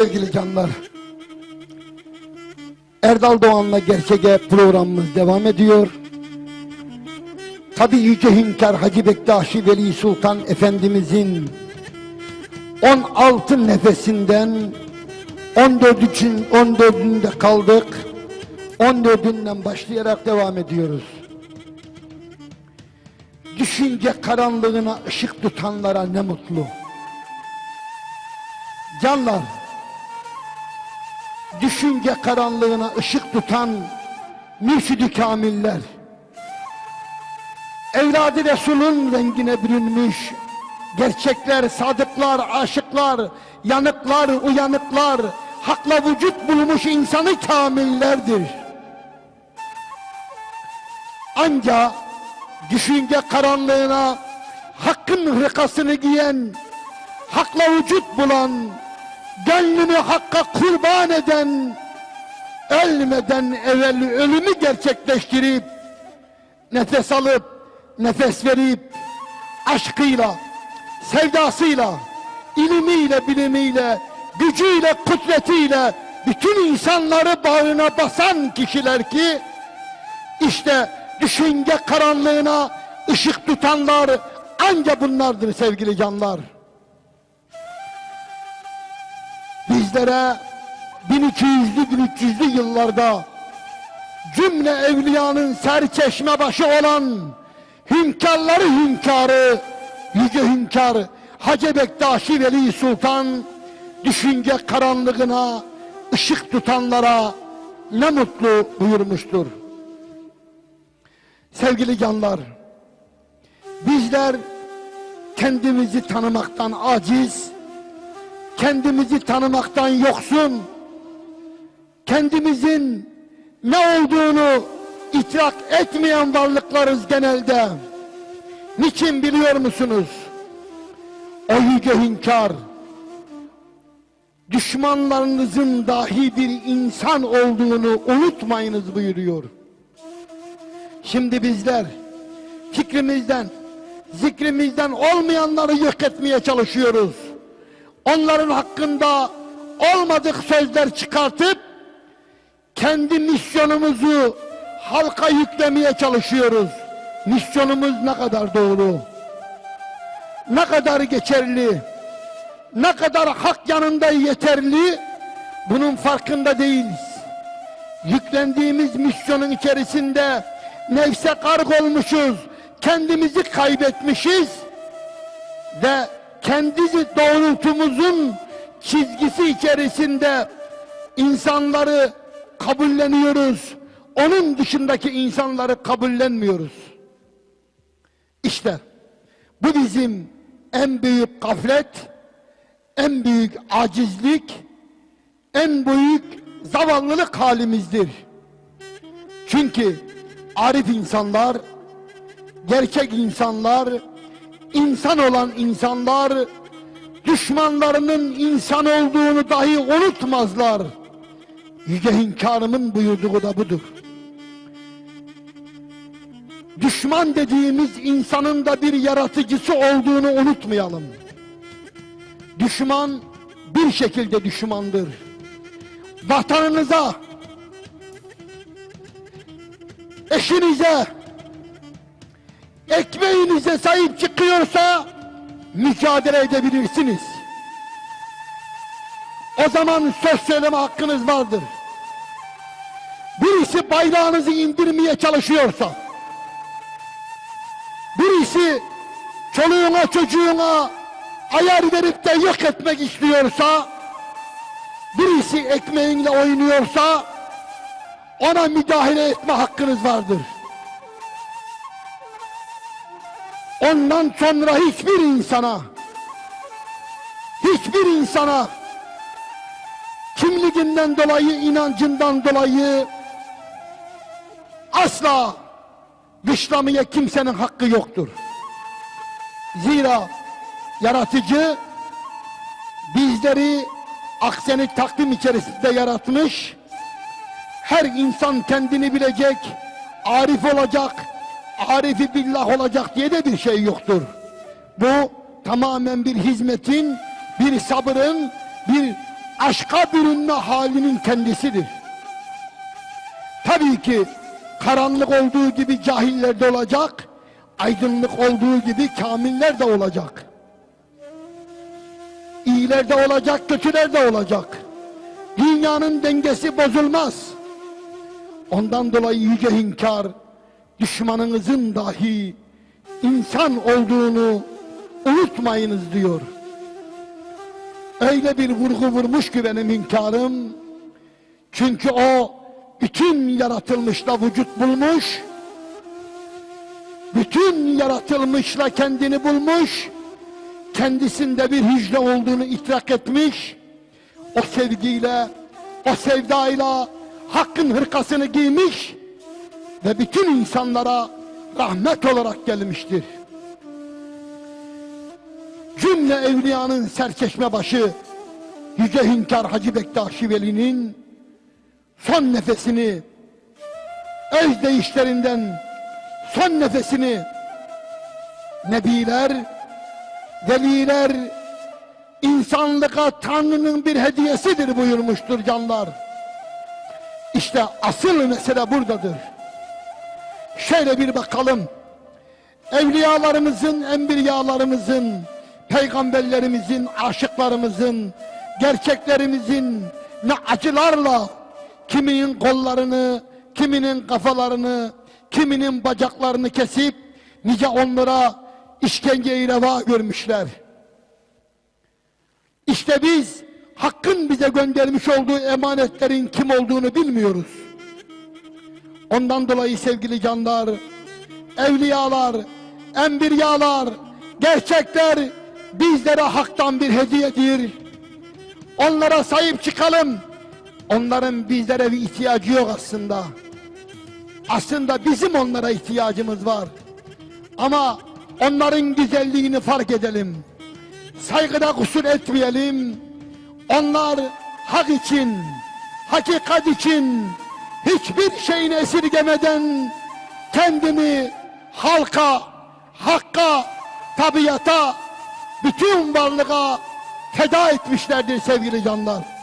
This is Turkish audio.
Sevgili canlar, Erdal Doğan'la Gerçege programımız devam ediyor. Tabi Yüce Hünkar Hacı Bektaşi Veli Sultan Efendimizin 16 nefesinden 14 için 14'ünde kaldık. 14'ünden başlayarak devam ediyoruz. Düşünce karanlığına ışık tutanlara ne mutlu. Canlar, düşünce karanlığına ışık tutan mürşidi kamiller, evladı Resul'ün rengine bürünmüş, gerçekler, sadıklar, aşıklar, yanıklar, uyanıklar, hakla vücut bulmuş insanı kamillerdir. Ancak düşünce karanlığına hakkın hırkasını giyen, hakla vücut bulan, gönlünü hakka kurban eden, ölmeden evvel ölümü gerçekleştirip, nefes alıp, nefes verip, aşkıyla, sevdasıyla, ilimiyle, bilimiyle, gücüyle, kudretiyle bütün insanları bağrına basan kişiler ki, işte düşünce karanlığına ışık tutanlar anca bunlardır sevgili canlar. Bizlere 1200'lü 1300'lü yıllarda cümle evliyanın serçeşme başı olan hünkârları hünkârı yüce hünkâr Hacı Bektaşi Veli Sultan düşünce karanlığına ışık tutanlara ne mutlu buyurmuştur. Sevgili canlar, bizler kendimizi tanımaktan aciz, kendimizi tanımaktan yoksun, kendimizin ne olduğunu idrak etmeyen varlıklarız genelde. Niçin biliyor musunuz? O yüce hünkâr, düşmanlarınızın dahi bir insan olduğunu unutmayınız buyuruyor. Şimdi bizler fikrimizden, zikrimizden olmayanları yok etmeye çalışıyoruz. Onların hakkında olmadık sözler çıkartıp kendi misyonumuzu halka yüklemeye çalışıyoruz. Misyonumuz ne kadar doğru? Ne kadar geçerli? Ne kadar hak yanında yeterli? Bunun farkında değiliz. Yüklendiğimiz misyonun içerisinde nefse karg olmuşuz, kendimizi kaybetmişiz ve kendi doğrultumuzun çizgisi içerisinde insanları kabulleniyoruz. Onun dışındaki insanları kabullenmiyoruz. İşte bu bizim en büyük gaflet, en büyük acizlik, en büyük zavallılık halimizdir. Çünkü arif insanlar, gerçek insanlar, insan olan insanlar, düşmanlarının insan olduğunu dahi unutmazlar. Yüce hünkârımın buyurduğu da budur. Düşman dediğimiz insanın da bir yaratıcısı olduğunu unutmayalım. Düşman bir şekilde düşmandır. Vatanınıza, eşinize, ekmeğinize sahip çıkıyorsa mücadele edebilirsiniz. O zaman söz söyleme hakkınız vardır. Birisi bayrağınızı indirmeye çalışıyorsa, birisi çoluğuna çocuğuna ayar verip de yok etmek istiyorsa, birisi ekmeğinle oynuyorsa, ona müdahale etme hakkınız vardır. Ondan sonra hiçbir insana, hiçbir insana kimliğinden dolayı, inancından dolayı asla dışlamaya kimsenin hakkı yoktur. Zira yaratıcı bizleri akseni takvim içerisinde yaratmış. Her insan kendini bilecek, arif olacak, arifi billah olacak diye de bir şey yoktur. Bu tamamen bir hizmetin, bir sabırın, bir aşka bürünme halinin kendisidir. Tabii ki karanlık olduğu gibi cahiller de olacak, aydınlık olduğu gibi kamiller de olacak. İyiler de olacak, kötüler de olacak. Dünyanın dengesi bozulmaz. Ondan dolayı yüce hünkâr, düşmanınızın dahi insan olduğunu unutmayınız diyor. Öyle bir vurgu vurmuş ki benim hünkârım, çünkü o bütün yaratılmışla vücut bulmuş, bütün yaratılmışla kendini bulmuş, kendisinde bir hücre olduğunu idrak etmiş, o sevgiyle, o sevdayla hakkın hırkasını giymiş ve bütün insanlara rahmet olarak gelmiştir. Cümle evliyanın serçeşme başı Yüce Hünkar Hacı Bektaşi Veli'nin son nefesini öz değişlerinden son nefesini nebiler, veliler insanlığa Tanrı'nın bir hediyesidir buyurmuştur canlar. İşte asıl mesele buradadır. Şöyle bir bakalım. Evliyalarımızın, enbiyalarımızın, peygamberlerimizin, aşıklarımızın, gerçeklerimizin ne acılarla kiminin kollarını, kiminin kafalarını, kiminin bacaklarını kesip nice onlara işkenceyi reva görmüşler. İşte biz Hakk'ın bize göndermiş olduğu emanetlerin kim olduğunu bilmiyoruz. Ondan dolayı sevgili canlar, evliyalar, enbiyalar, gerçekler bizlere haktan bir hediyedir. Onlara sahip çıkalım. Onların bizlere bir ihtiyacı yok aslında. Aslında bizim onlara ihtiyacımız var. Ama onların güzelliğini fark edelim. Saygıda kusur etmeyelim. Onlar hak için, hakikat için hiçbir şeyini esirgemeden kendini halka, hakka, tabiata, bütün varlığa feda etmişlerdir sevgili canlar.